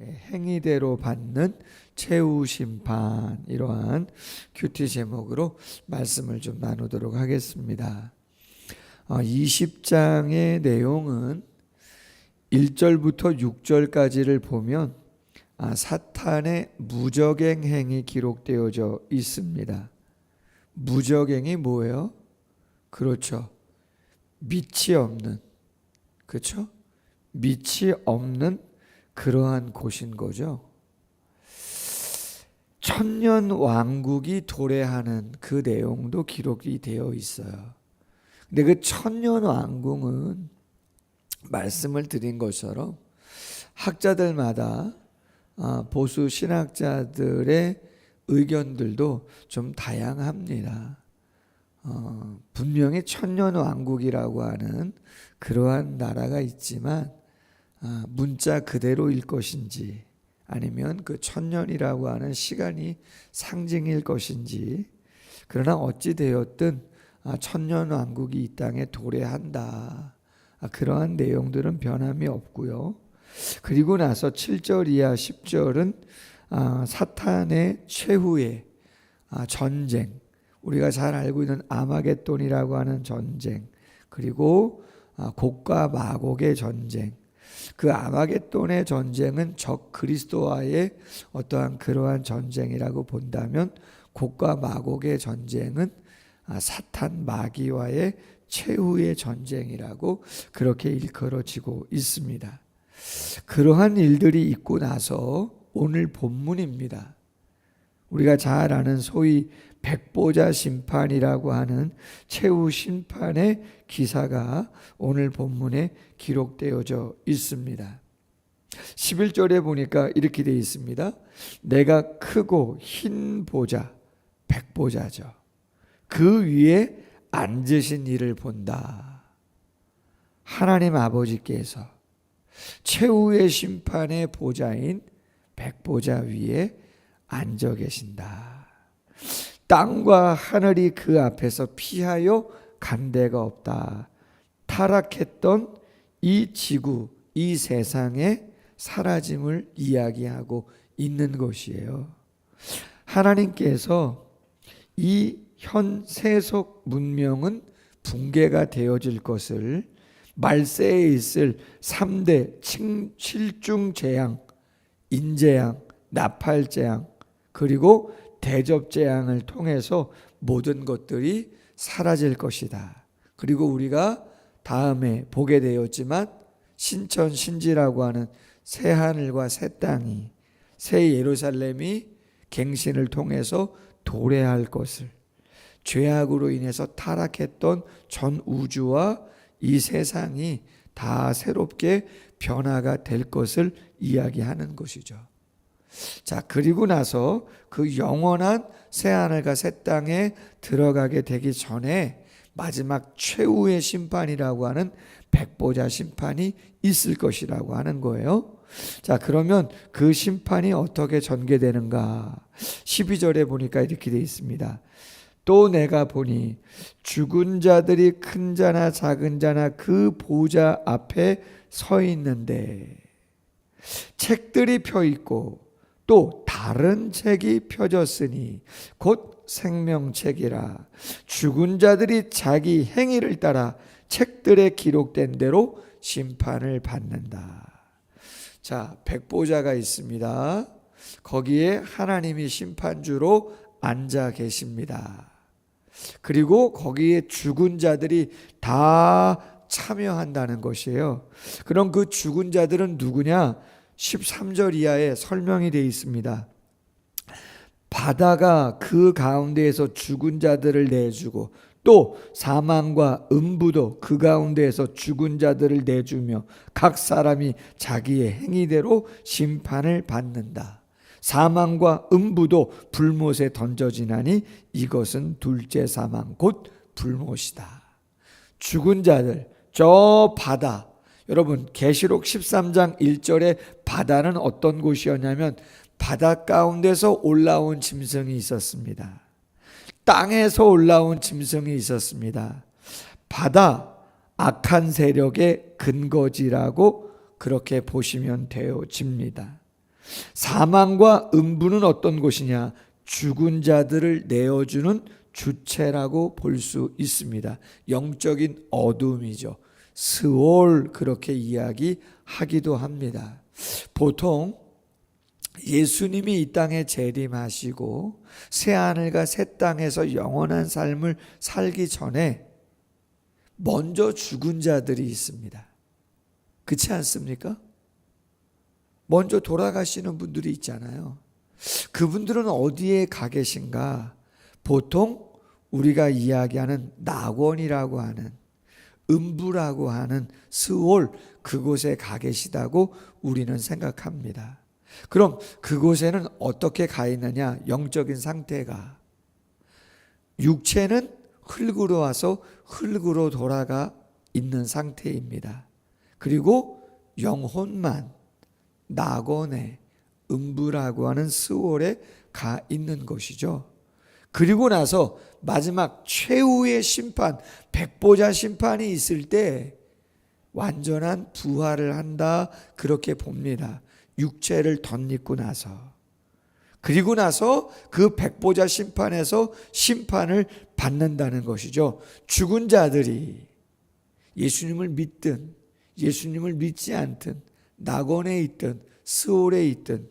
행위대로 받는 최후 심판 이러한 큐티 제목으로 말씀을 좀 나누도록 하겠습니다. 20장의 내용은 1절부터 6절까지를 보면 아, 사탄의 무적행 행이 기록되어져 있습니다. 무적행이 뭐예요? 그렇죠. 밑이 없는 그렇죠? 밑이 없는 그러한 곳인 거죠. 천년 왕국이 도래하는 그 내용도 기록이 되어 있어요. 근데 그 천년 왕국은 말씀을 드린 것처럼 학자들마다 아, 보수 신학자들의 의견들도 좀 다양합니다. 어, 분명히 천년 왕국이라고 하는 그러한 나라가 있지만 아, 문자 그대로일 것인지 아니면 그 천년이라고 하는 시간이 상징일 것인지 그러나 어찌 되었든 아, 천년 왕국이 이 땅에 도래한다. 아, 그러한 내용들은 변함이 없고요. 그리고 나서 7절 이하 10절은 아, 사탄의 최후의 아, 전쟁, 우리가 잘 알고 있는 아마겟돈이라고 하는 전쟁, 그리고 아, 곡과 마곡의 전쟁. 그 아마겟돈의 전쟁은 적 그리스도와의 어떠한 그러한 전쟁이라고 본다면 곡과 마곡의 전쟁은 아, 사탄 마귀와의 최후의 전쟁이라고 그렇게 일컬어지고 있습니다. 그러한 일들이 있고 나서 오늘 본문입니다. 우리가 잘 아는 소위 백보자 심판이라고 하는 최후 심판의 기사가 오늘 본문에 기록되어져 있습니다. 11절에 보니까 이렇게 되어 있습니다. 내가 크고 흰 보자, 백보자죠. 그 위에 앉으신 이를 본다. 하나님 아버지께서 최후의 심판의 보좌인 백보자 위에 앉아 계신다. 땅과 하늘이 그 앞에서 피하여 간 데가 없다. 타락했던 이 지구, 이 세상의 사라짐을 이야기하고 있는 것이에요. 하나님께서 이 현 세속 문명은 붕괴가 되어질 것을 말세에 있을 3대 칠중 재앙, 인재앙, 나팔재앙, 그리고 대접 재앙을 통해서 모든 것들이 사라질 것이다. 그리고 우리가 다음에 보게 되었지만 신천 신지라고 하는 새 하늘과 새 땅이 새 예루살렘이 갱신을 통해서 도래할 것을 죄악으로 인해서 타락했던 전 우주와 이 세상이 다 새롭게 변화가 될 것을 이야기하는 것이죠. 자, 그리고 나서 그 영원한 새 하늘과 새 땅에 들어가게 되기 전에 마지막 최후의 심판이라고 하는 백보자 심판이 있을 것이라고 하는 거예요. 자, 그러면 그 심판이 어떻게 전개되는가? 12절에 보니까 이렇게 되어 있습니다. 또 내가 보니 죽은 자들이 큰 자나 작은 자나 그 보좌 앞에 서 있는데 책들이 펴 있고 또 다른 책이 펴졌으니 곧 생명책이라 죽은 자들이 자기 행위를 따라 책들에 기록된 대로 심판을 받는다. 자, 백보자가 있습니다. 거기에 하나님이 심판주로 앉아 계십니다. 그리고 거기에 죽은 자들이 다 참여한다는 것이에요. 그럼 그 죽은 자들은 누구냐? 13절 이하에 설명이 되어 있습니다. 바다가 그 가운데에서 죽은 자들을 내주고 또 사망과 음부도 그 가운데에서 죽은 자들을 내주며 각 사람이 자기의 행위대로 심판을 받는다. 사망과 음부도 불못에 던져지나니 이것은 둘째 사망 곧 불못이다. 죽은 자들 저 바다 여러분 계시록 13장 1절에 바다는 어떤 곳이었냐면 바다 가운데서 올라온 짐승이 있었습니다. 땅에서 올라온 짐승이 있었습니다. 바다 악한 세력의 근거지라고 그렇게 보시면 되어집니다. 사망과 음부는 어떤 곳이냐? 죽은 자들을 내어주는 주체라고 볼 수 있습니다. 영적인 어둠이죠. 스올 그렇게 이야기하기도 합니다. 보통 예수님이 이 땅에 재림하시고 새 하늘과 새 땅에서 영원한 삶을 살기 전에 먼저 죽은 자들이 있습니다. 그렇지 않습니까? 먼저 돌아가시는 분들이 있잖아요. 그분들은 어디에 가 계신가? 보통 우리가 이야기하는 낙원이라고 하는 음부라고 하는 스올 그곳에 가 계시다고 우리는 생각합니다. 그럼 그곳에는 어떻게 가 있느냐? 영적인 상태가 육체는 흙으로 와서 흙으로 돌아가 있는 상태입니다. 그리고 영혼만 낙원에 음부라고 하는 스월에 가 있는 것이죠. 그리고 나서 마지막 최후의 심판, 백보자 심판이 있을 때 완전한 부활을 한다 그렇게 봅니다. 육체를 덧입고 나서 그리고 나서 그 백보자 심판에서 심판을 받는다는 것이죠. 죽은 자들이 예수님을 믿든 예수님을 믿지 않든 낙원에 있든 스올에 있든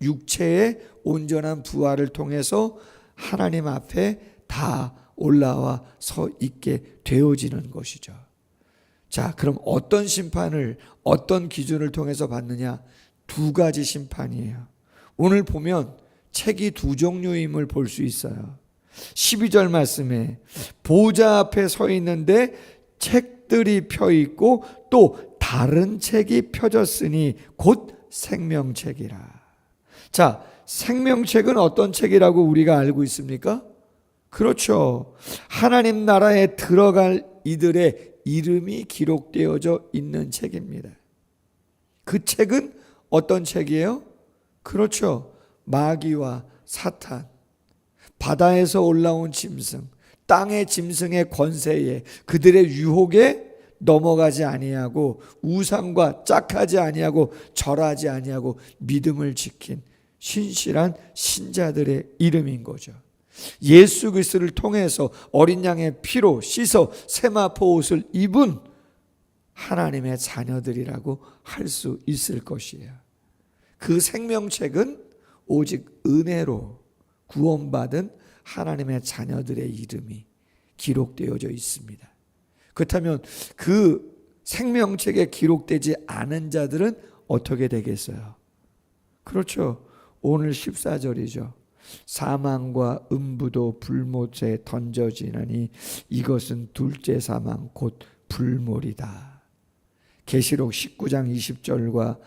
육체의 온전한 부활을 통해서 하나님 앞에 다 올라와 서 있게 되어지는 것이죠. 자, 그럼 어떤 심판을 어떤 기준을 통해서 받느냐? 두 가지 심판이에요. 오늘 보면 책이 두 종류임을 볼 수 있어요. 12절 말씀에 보좌 앞에 서 있는데 책들이 펴 있고 또 다른 책이 펴졌으니 곧 생명책이라. 자, 생명책은 어떤 책이라고 우리가 알고 있습니까? 그렇죠. 하나님 나라에 들어갈 이들의 이름이 기록되어져 있는 책입니다. 그 책은 어떤 책이에요? 그렇죠. 마귀와 사탄, 바다에서 올라온 짐승, 땅의 짐승의 권세에 그들의 유혹에 넘어가지 아니하고 우상과 짝하지 아니하고 절하지 아니하고 믿음을 지킨 신실한 신자들의 이름인 거죠. 예수 그리스도를 통해서 어린 양의 피로 씻어 세마포 옷을 입은 하나님의 자녀들이라고 할 수 있을 것이에요. 그 생명책은 오직 은혜로 구원받은 하나님의 자녀들의 이름이 기록되어져 있습니다. 그렇다면 그 생명책에 기록되지 않은 자들은 어떻게 되겠어요? 그렇죠. 오늘 14절이죠. 사망과 음부도 불못에 던져지나니 이것은 둘째 사망 곧 불몰이다. 계시록 19장 20절과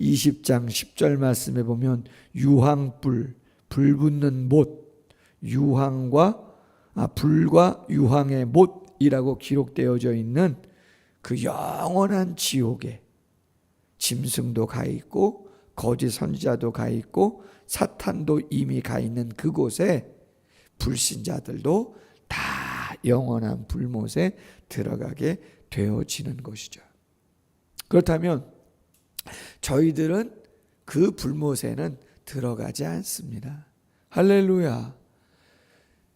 20장 10절 말씀에 보면 유황불 불 붙는 못 유황과 아, 불과 유황의 못이라고 기록되어져 있는 그 영원한 지옥에 짐승도 가 있고 거짓 선지자도 가 있고 사탄도 이미 가 있는 그곳에 불신자들도 다 영원한 불못에 들어가게 되어지는 것이죠. 그렇다면 저희들은 그 불못에는 들어가지 않습니다. 할렐루야.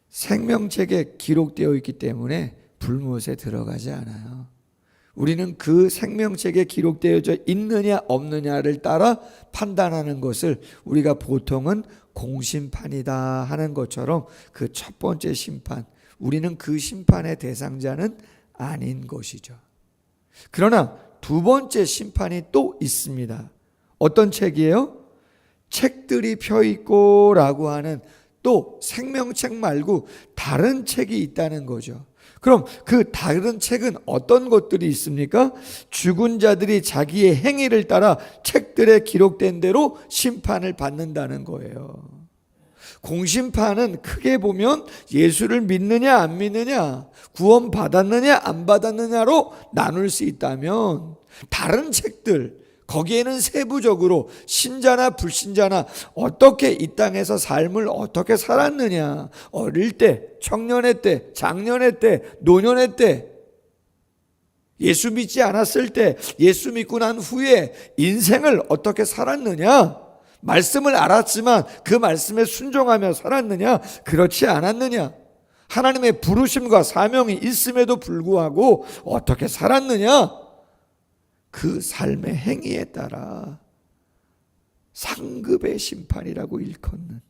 생명책에 기록되어 있기 때문에 불못에 들어가지 않아요. 우리는 그 생명책에 기록되어져 있느냐 없느냐를 따라 판단하는 것을 우리가 보통은 공심판이다 하는 것처럼 그 첫 번째 심판, 우리는 그 심판의 대상자는 아닌 것이죠. 그러나 두 번째 심판이 또 있습니다. 어떤 책이에요? 책들이 펴 있고라고 하는 또 생명책 말고 다른 책이 있다는 거죠. 그럼 그 다른 책은 어떤 것들이 있습니까? 죽은 자들이 자기의 행위를 따라 책들에 기록된 대로 심판을 받는다는 거예요. 공심판은 크게 보면 예수를 믿느냐 안 믿느냐, 구원 받았느냐 안 받았느냐로 나눌 수 있다면 다른 책들 거기에는 세부적으로 신자나 불신자나 어떻게 이 땅에서 삶을 어떻게 살았느냐 어릴 때, 청년의 때, 장년의 때, 노년의 때 예수 믿지 않았을 때 예수 믿고 난 후에 인생을 어떻게 살았느냐 말씀을 알았지만 그 말씀에 순종하며 살았느냐? 그렇지 않았느냐? 하나님의 부르심과 사명이 있음에도 불구하고 어떻게 살았느냐? 그 삶의 행위에 따라 상급의 심판이라고 일컫는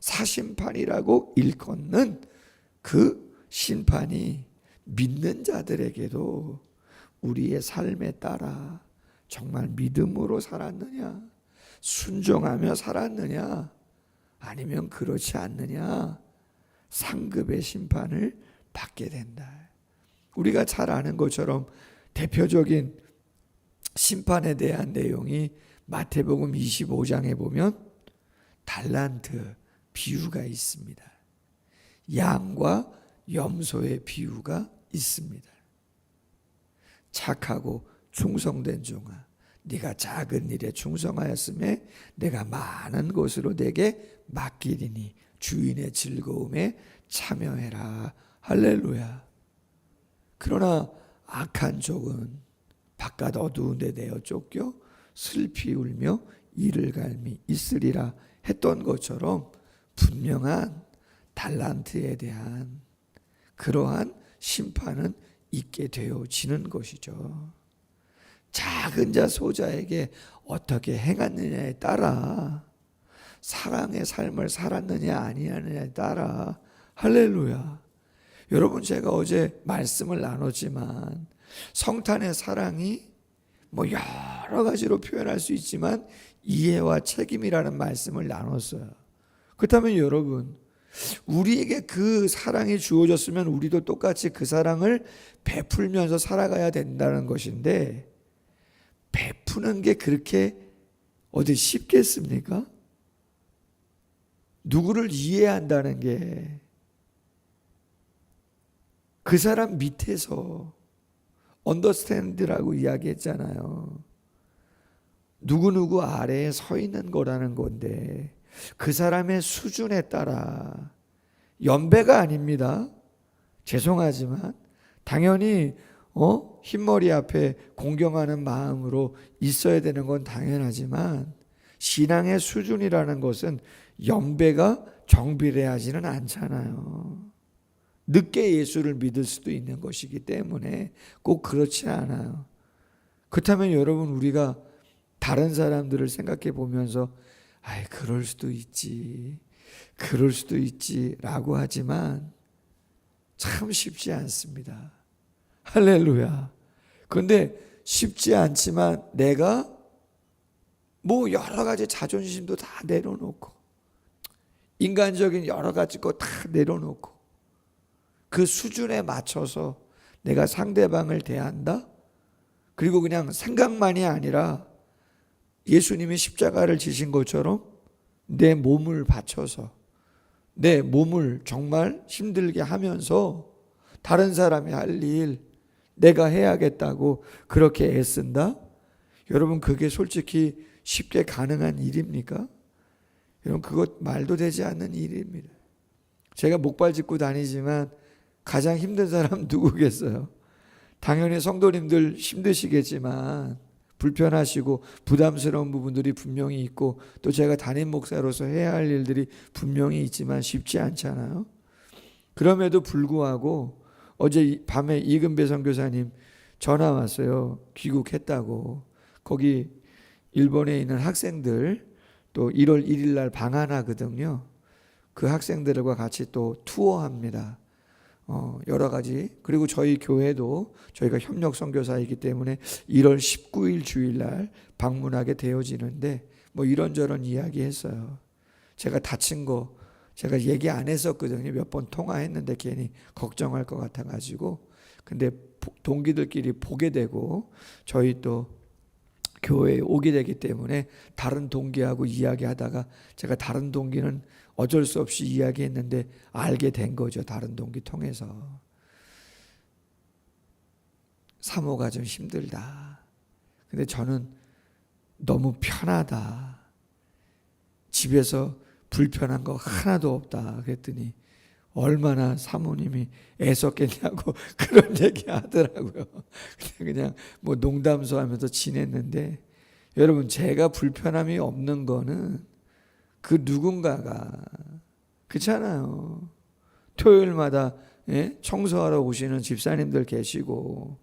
사심판이라고 일컫는 그 심판이 믿는 자들에게도 우리의 삶에 따라 정말 믿음으로 살았느냐, 순종하며 살았느냐, 아니면 그렇지 않느냐, 상급의 심판을 받게 된다. 우리가 잘 아는 것처럼 대표적인 심판에 대한 내용이 마태복음 25장에 보면 달란트 비유가 있습니다. 양과 염소의 비유가 있습니다. 착하고 충성된 종아, 네가 작은 일에 충성하였음에 내가 많은 것으로 내게 맡기리니 주인의 즐거움에 참여해라. 할렐루야. 그러나 악한 종은 바깥 어두운 데 내어 쫓겨 슬피 울며 이를 갈미 있으리라 했던 것처럼 분명한 달란트에 대한 그러한 심판은 있게 되어지는 것이죠. 작은 자 소자에게 어떻게 행하느냐에 따라 사랑의 삶을 살았느냐 아니냐에 따라 할렐루야. 여러분 제가 어제 말씀을 나눴지만 성탄의 사랑이 뭐 여러 가지로 표현할 수 있지만 이해와 책임이라는 말씀을 나눴어요. 그렇다면 여러분 우리에게 그 사랑이 주어졌으면 우리도 똑같이 그 사랑을 베풀면서 살아가야 된다는 것인데 베푸는 게 그렇게 어디 쉽겠습니까? 누구를 이해한다는 게 그 사람 밑에서 언더스탠드라고 이야기했잖아요. 누구누구 아래에 서 있는 거라는 건데 그 사람의 수준에 따라 연배가 아닙니다. 죄송하지만 당연히 어? 흰머리 앞에 공경하는 마음으로 있어야 되는 건 당연하지만 신앙의 수준이라는 것은 연배가 정비례하지는 않잖아요. 늦게 예수를 믿을 수도 있는 것이기 때문에 꼭 그렇지 않아요. 그렇다면 여러분 우리가 다른 사람들을 생각해 보면서 아이 그럴 수도 있지. 그럴 수도 있지라고 하지만 참 쉽지 않습니다. 할렐루야. 그런데 쉽지 않지만 내가 뭐 여러 가지 자존심도 다 내려놓고 인간적인 여러 가지 거 다 내려놓고 그 수준에 맞춰서 내가 상대방을 대한다? 그리고 그냥 생각만이 아니라 예수님이 십자가를 지신 것처럼 내 몸을 바쳐서 내 몸을 정말 힘들게 하면서 다른 사람이 할 일 내가 해야겠다고 그렇게 애쓴다? 여러분 그게 솔직히 쉽게 가능한 일입니까? 여러분 그것 말도 되지 않는 일입니다. 제가 목발 짚고 다니지만 가장 힘든 사람 누구겠어요? 당연히 성도님들 힘드시겠지만 불편하시고 부담스러운 부분들이 분명히 있고 또 제가 담임 목사로서 해야 할 일들이 분명히 있지만 쉽지 않잖아요. 그럼에도 불구하고 어제 밤에 이금배 선교사님 전화 왔어요. 귀국했다고. 거기 일본에 있는 학생들 또 1월 1일 날 방한하거든요. 그 학생들과 같이 또 투어합니다. 어, 여러 가지 그리고 저희 교회도 저희가 협력 선교사이기 때문에 1월 19일 주일날 방문하게 되어지는데 뭐 이런저런 이야기했어요. 제가 다친 거 제가 얘기 안 했었거든요. 몇 번 통화했는데 괜히 걱정할 것 같아 가지고 근데 동기들끼리 보게 되고 저희 또 교회에 오게 되기 때문에 다른 동기하고 이야기하다가 제가 다른 동기는 어쩔 수 없이 이야기했는데 알게 된 거죠. 다른 동기 통해서. 사모가 좀 힘들다. 근데 저는 너무 편하다. 집에서 불편한 거 하나도 없다. 그랬더니 얼마나 사모님이 애썼겠냐고 그런 얘기 하더라고요. 그냥 뭐 농담소 하면서 지냈는데 여러분 제가 불편함이 없는 거는 그 누군가가 그렇잖아요. 토요일마다 예? 청소하러 오시는 집사님들 계시고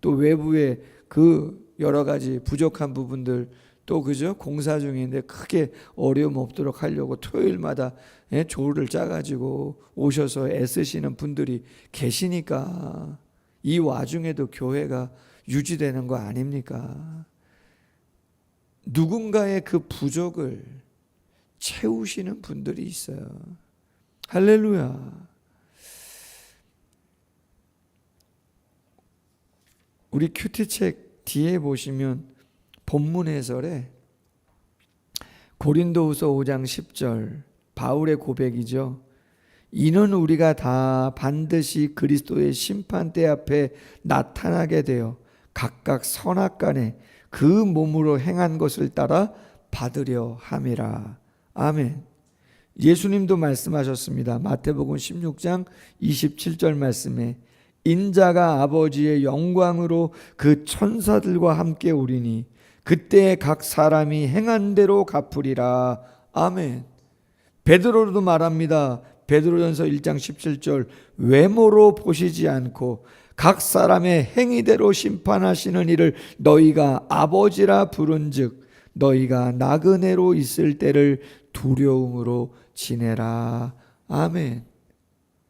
또 외부에 그 여러 가지 부족한 부분들 또 그죠 공사 중인데 크게 어려움 없도록 하려고 토요일마다 예? 조를 짜가지고 오셔서 애쓰시는 분들이 계시니까 이 와중에도 교회가 유지되는 거 아닙니까? 누군가의 그 부족을 채우시는 분들이 있어요. 할렐루야. 우리 큐티책 뒤에 보시면 본문 해설에 고린도후서 5장 10절 바울의 고백이죠. 이는 우리가 다 반드시 그리스도의 심판대 앞에 나타나게 되어 각각 선악 간에 그 몸으로 행한 것을 따라 받으려 함이라. 아멘. 예수님도 말씀하셨습니다. 마태복음 16장 27절 말씀에 인자가 아버지의 영광으로 그 천사들과 함께 오리니 그때 각 사람이 행한 대로 갚으리라. 아멘. 베드로도 말합니다. 베드로전서 1장 17절 외모로 보시지 않고 각 사람의 행위대로 심판하시는 이를 너희가 아버지라 부른즉 너희가 나그네로 있을 때를 두려움으로 지내라. 아멘.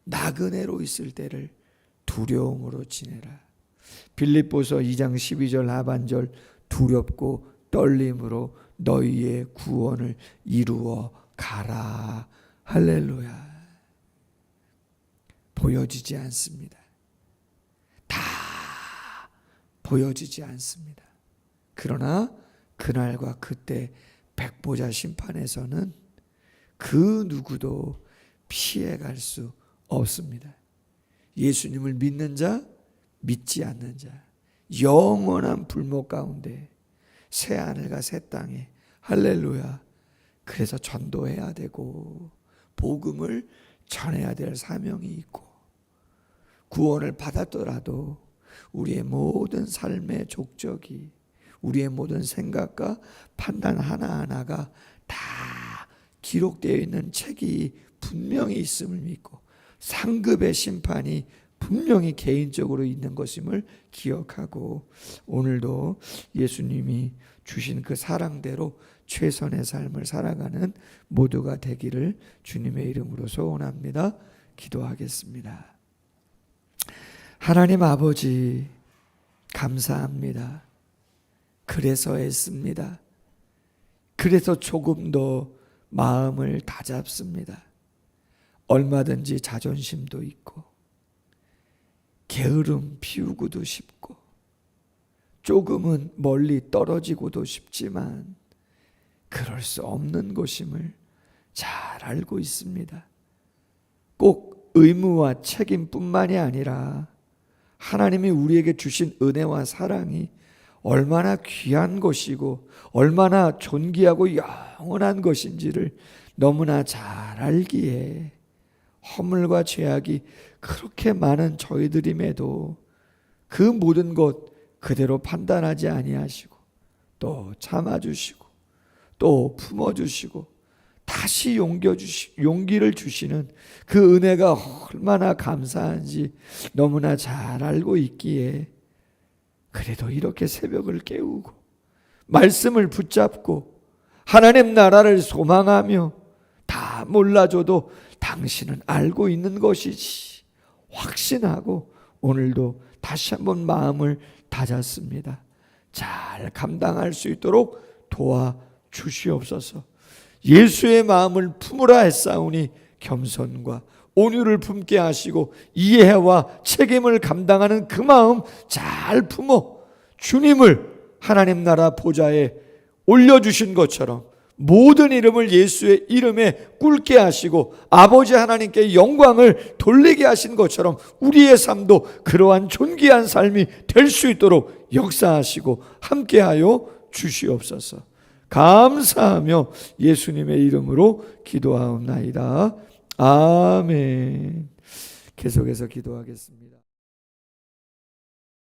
나그네로 있을 때를 두려움으로 지내라. 빌립보서 2장 12절 하반절 두렵고 떨림으로 너희의 구원을 이루어 가라. 할렐루야. 보여지지 않습니다. 다 보여지지 않습니다. 그러나 그날과 그때 백보자 심판에서는 그 누구도 피해갈 수 없습니다. 예수님을 믿는 자, 믿지 않는 자, 영원한 불목 가운데 새 하늘과 새 땅에 할렐루야. 그래서 전도해야 되고 복음을 전해야 될 사명이 있고 구원을 받았더라도 우리의 모든 삶의 족적이 우리의 모든 생각과 판단 하나하나가 다 기록되어 있는 책이 분명히 있음을 믿고 상급의 심판이 분명히 개인적으로 있는 것임을 기억하고 오늘도 예수님이 주신 그 사랑대로 최선의 삶을 살아가는 모두가 되기를 주님의 이름으로 소원합니다. 기도하겠습니다. 하나님 아버지 감사합니다. 그래서 애씁니다. 그래서 조금 더 마음을 다잡습니다. 얼마든지 자존심도 있고 게으름 피우고도 싶고 조금은 멀리 떨어지고도 싶지만 그럴 수 없는 것임을 잘 알고 있습니다. 꼭 의무와 책임뿐만이 아니라 하나님이 우리에게 주신 은혜와 사랑이 얼마나 귀한 것이고 얼마나 존귀하고 영원한 것인지를 너무나 잘 알기에 허물과 죄악이 그렇게 많은 저희들임에도 그 모든 것 그대로 판단하지 아니하시고 또 참아주시고 또 품어주시고 다시 용겨 주시, 용기를 주시는 그 은혜가 얼마나 감사한지 너무나 잘 알고 있기에 그래도 이렇게 새벽을 깨우고 말씀을 붙잡고 하나님 나라를 소망하며 다 몰라줘도 당신은 알고 있는 것이지 확신하고 오늘도 다시 한번 마음을 다잡습니다. 잘 감당할 수 있도록 도와 주시옵소서. 예수의 마음을 품으라 했사오니 겸손과 온유를 품게 하시고 이해와 책임을 감당하는 그 마음 잘 품어 주님을 하나님 나라 보좌에 올려주신 것처럼 모든 이름을 예수의 이름에 꿇게 하시고 아버지 하나님께 영광을 돌리게 하신 것처럼 우리의 삶도 그러한 존귀한 삶이 될 수 있도록 역사하시고 함께하여 주시옵소서. 감사하며 예수님의 이름으로 기도하옵나이다. 아멘. 계속해서 기도하겠습니다.